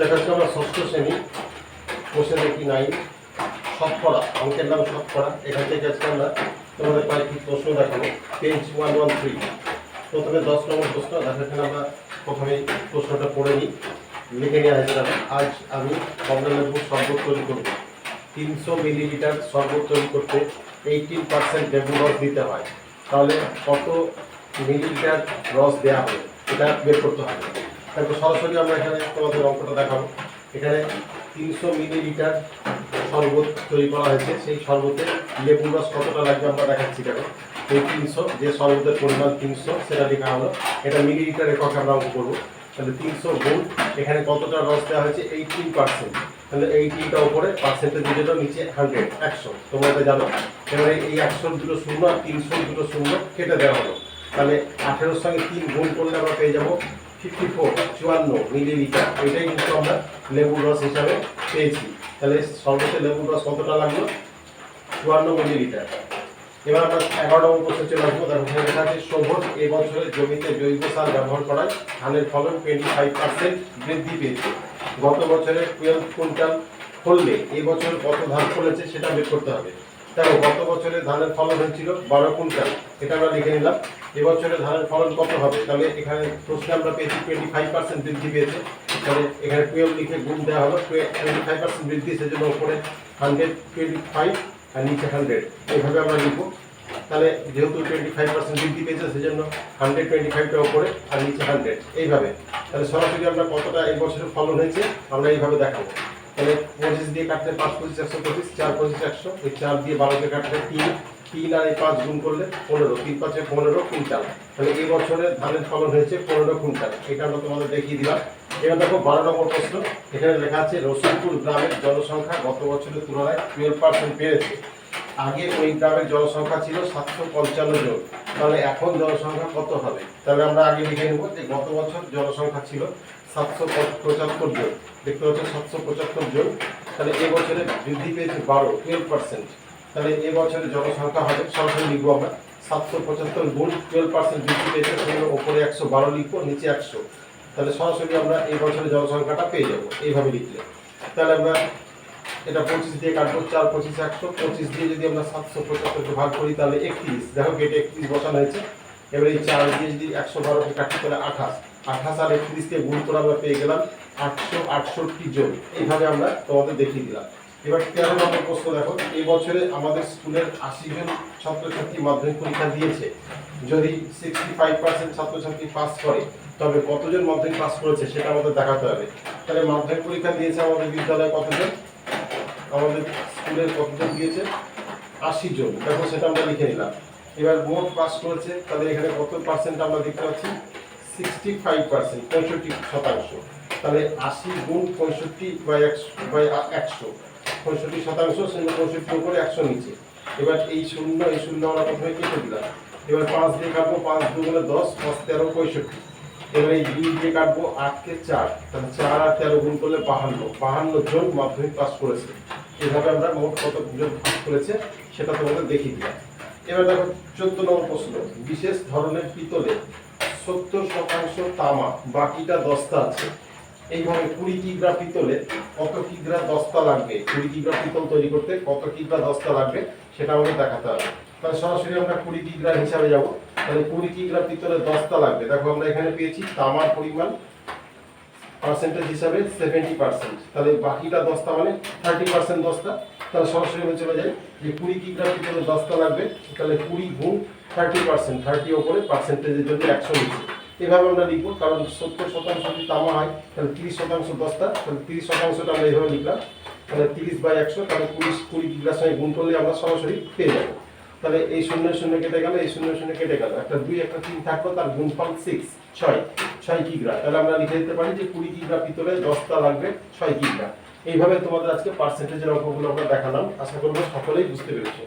দেখা যাচ্ছে আমরা ষষ্ঠ শ্রেণি, বসে দেখি নাই। শতকরা অঙ্কের নাম শতকরা এখান থেকে আজকে আমরা তোমাদের কয়েকটি প্রশ্ন দেখাবো। পেজ ওয়ান ওয়ান থ্রি প্রথমে দশ নম্বর প্রশ্ন দেখা এখানে আমরা প্রথমে প্রশ্নটা পড়ে নিই। লিখে নেওয়া হয়েছে আজ আমি কমলালেবু শরবত তৈরি করব। তিনশো মিলিলিটার শরবত তৈরি করতে এইটিন পার্সেন্ট লেবু রস দিতে হয়। তাহলে কত মিলিলিটার রস দেওয়া হবে? এটা বের করতে হবে। তারপর সরাসরি আমরা এখানে তোমাদের অঙ্কটা দেখাবো। এখানে তিনশো মিলিলিটার শরবত তৈরি করা হয়েছে। সেই শরবতে লেবু রস কতটা লাগবে আমরা দেখাচ্ছি দেখো। এই তিনশো, যে শরবতের পরিমাণ তিনশো, সেটা লেখা হলো। এটা মিলিলিটার একক আমরা অঙ্ক করব। তাহলে তিনশো গুণ এখানে কতটা রস দেওয়া হয়েছে? এইটিন পার্সেন্ট তাহলে এইটিনটা উপরে পার্সেন্টেজ দিলে নিচে হান্ড্রেড একশো। তোমরা জানো। এবারে এই একশোর দুটো শূন্য আর তিনশোর দুটো শূন্য কেটে দেওয়া হলো। তাহলে আঠেরোর সঙ্গে তিন গুণ করলে আমরা পেয়ে যাব ফিফটি ফোর চুয়ান্ন মিলিলিটার এটাই কিন্তু আমরা লেবুর রস হিসাবে পেয়েছি। তাহলে সর্বোচ্চ লেবুর রস কতটা লাগল? চুয়ান্ন মিলিলিটার এবার আমরা এগারো নম্বর প্রশ্ন চলে আসব। দেখো, এখানে লেখা আছে শোভন এবছরে জমিতে জৈব সার ব্যবহার করায় ধানের ফলন টোয়েন্টি ফাইভ পার্সেন্ট বৃদ্ধি পেয়েছে। গত বছরে টুয়েলভ কুইন্টাল ফললে এবছর কত ধান ফলেছে সেটা বের করতে হবে। দেখো, গত বছরে ধানের ফলন হয়েছিল বারো কুইন্টাল, এটা আমরা লিখে নিলাম। এবছরে ধানের ফলন কত হবে? তাহলে এখানে প্রশ্নে আমরা পেয়েছি টোয়েন্টি ফাইভ পার্সেন্ট বৃদ্ধি পেয়েছে। তাহলে এখানে টুয়েলভ লিখে গুণ দেওয়া হলো টোয়েন্টি ফাইভ পার্সেন্ট বৃদ্ধি, সেজন্য উপরে হান্ড্রেড টোয়েন্টি ফাইভ আর নিচে হান্ড্রেড এইভাবে আমরা লিখব। তাহলে যেহেতু টোয়েন্টি ফাইভ পার্সেন্ট বৃদ্ধি পেয়েছে, সেজন্য হান্ড্রেড টোয়েন্টি ফাইভটা ওপরে আর নিচে হান্ড্রেড এইভাবে। তাহলে সরাসরি আমরা কতটা এই বছরে ফলন হয়েছে, আমরা এইভাবে দেখাবো। তাহলে পঁচিশ দিয়ে কাটলে পাঁচ পঁচিশ, একশো পঁচিশ, চার পঁচিশ, একশো। এই চার দিয়ে বারোকে কাটলে তিন। তিন আর এই পাঁচ গুণ করলে পনেরো। তিন পাঁচে পনেরো কুইন্টাল। তাহলে এই বছরে ধানের ফলন হয়েছে পনেরো কুইন্টাল। আমরা তোমাদের দেখিয়ে দিলাম। এবার দেখো বারো নম্বর প্রশ্ন। এখানে লেখা আছে, রসুলপুর গ্রামের জনসংখ্যা গত বছরের তুলনায় টুয়েলভ পার্সেন্ট বেড়েছে। আগে ওই গ্রামের জনসংখ্যা ছিল সাতশো পঞ্চান্ন জন। তাহলে এখন জনসংখ্যা কত হবে? তাহলে আমরা আগে লিখে নেব যে গত বছর জনসংখ্যা ছিল সাতশো পঁচাত্তর জন। দেখতে পাচ্ছেন সাতশো পঁচাত্তর জন। তাহলে এ বছরে বৃদ্ধি পেয়েছে বারো টুয়েলভ পার্সেন্ট তাহলে এ বছরে জনসংখ্যা হবে, সরাসরি লিখব আমরা, সাতশো পঁচাত্তর গুণ টুয়েলভ পার্সেন্ট বৃদ্ধি পেয়েছে, সেগুলো ওপরে একশো বারো লিখব, নিচে একশো। তাহলে সরাসরি আমরা এই বছরের জনসংখ্যাটা পেয়ে যাব, এইভাবে লিখলে। তাহলে আমরা এটা পঁচিশ দিয়ে কাটবো, চার পঁচিশ একশো, পঁচিশ দিয়ে যদি আমরা সাতশো পঁচাত্তরকে ভাগ করি, তাহলে একত্রিশ। দেখো গেটে একত্রিশ বসানো হয়েছে। এবার এই চার দিয়ে যদি একশো বারোকে কাটি, তাহলে আঠাশ। আঠাশ আর একত্রিশকে গুণ করে আমরা পেয়ে গেলাম আটশো আটষট্টি জন। এইভাবে আমরা তোমাদের দেখিয়ে দিলাম। এবার তেরো নম্বর প্রশ্ন দেখো। এই বছরে আমাদের স্কুলের আশি জন ছাত্রছাত্রী মাধ্যমিক পরীক্ষা দিয়েছে। যদি সিক্সটি ফাইভ পার্সেন্ট ছাত্রছাত্রী পাস করে, তবে কতজন মাধ্যমিক পাস করেছে সেটা আমাদের দেখাতে হবে। তাহলে মাধ্যমিক পরীক্ষা দিয়েছে আমাদের বিদ্যালয়ে কতজন? আমাদের স্কুলের কতজন দিয়েছে? আশি জন দেখো সেটা আমরা লিখে নিলাম। এবার মোট পাস করেছে, তাহলে এখানে কত পার্সেন্ট আমরা দেখতে পাচ্ছি? সিক্সটি ফাইভ পার্সেন্ট পঁয়ষট্টি শতাংশ তাহলে আশি গুণ পঁয়ষট্টি বাই একশো বাই একশো। পঁয়ষট্টি শতাংশ সেটা পঁয়ষট্টি উপরে একশো নিচে। এবার এই শূন্য এই শূন্য আমরা প্রথমে কেটে দিলাম। এবার পাঁচ দিয়ে কাটবো, পাঁচ দুগুণে দশ, পাঁচ তেরো, পঁয়ষট্টি। এবার এই দুই দিয়ে কাটবো আটকে চার। তাহলে চার আর তেরো গুণ করলে বাহান্ন। বাহান্ন জন মাধ্যমিক পাস করেছে। এভাবে আমরা মোট কত জন পাস করেছে, সেটা তোমাদের দেখিয়ে দিলাম। এবার দেখো, চোদ্দ নম্বর প্রশ্ন। বিশেষ ধরনের পিতলে সত্তর শতাংশ তামা, বাকিটা দস্তা আছে। এইভাবে কুড়ি কিগ্রা পিতলে কত কিগ্রা দস্তা লাগবে? কুড়ি কিগ্রা পিতল তৈরি করতে কত কিগ্রা দস্তা লাগবে সেটা আমাকে দেখাতে হবে। তাহলে সরাসরি আমরা কুড়ি কিগ্রা হিসাবে যাব। তাহলে কুড়ি কিগ্রা পিতলে দস্তা লাগবে। দেখো আমরা এখানে পেয়েছি তামার পরিমাণ পার্সেন্টেজ হিসাবে সেভেন্টি পার্সেন্ট তাহলে বাকিটা দশটা মানে থার্টি পার্সেন্ট দশটা। তাহলে সরাসরি আমি চলে যাই যে কুড়ি কিগ্রা পিতলে দশটা লাগবে? তাহলে কুড়ি গুণ থার্টি পার্সেন্ট থার্টি ওপরে পার্সেন্টেজের জন্য একশো নিচ্ছে। এভাবে আমরা লিখব, কারণ সত্তর শতাংশ যদি তামা হয়, তাহলে তিরিশ শতাংশ দশটা। তাহলে তিরিশ শতাংশটা আমরা এইভাবে লিখলাম। তাহলে তিরিশ বাই একশো, তাহলে কুড়ি কুড়ি কিগ্রার সঙ্গে গুণ করলে আমরা সরাসরি পেয়ে যাব। তাহলে এই শূন্য শূন্য কেটে গেল, এই শূন্য শূন্য কেটে গেল। একটা দুই, একটা তিন থাকল, তার গুণফল সিক্স ছয় ছয় কিগ্রা তাহলে আমরা লিখে দিতে পারি যে কুড়ি কিগ্রা পিতলে দশটা লাগবে, ছয় কিগ্রা এইভাবে তোমাদের আজকে পার্সেন্টেজের অঙ্কগুলো আমরা দেখালাম। আশা করব সকলেই বুঝতে পেরেছ।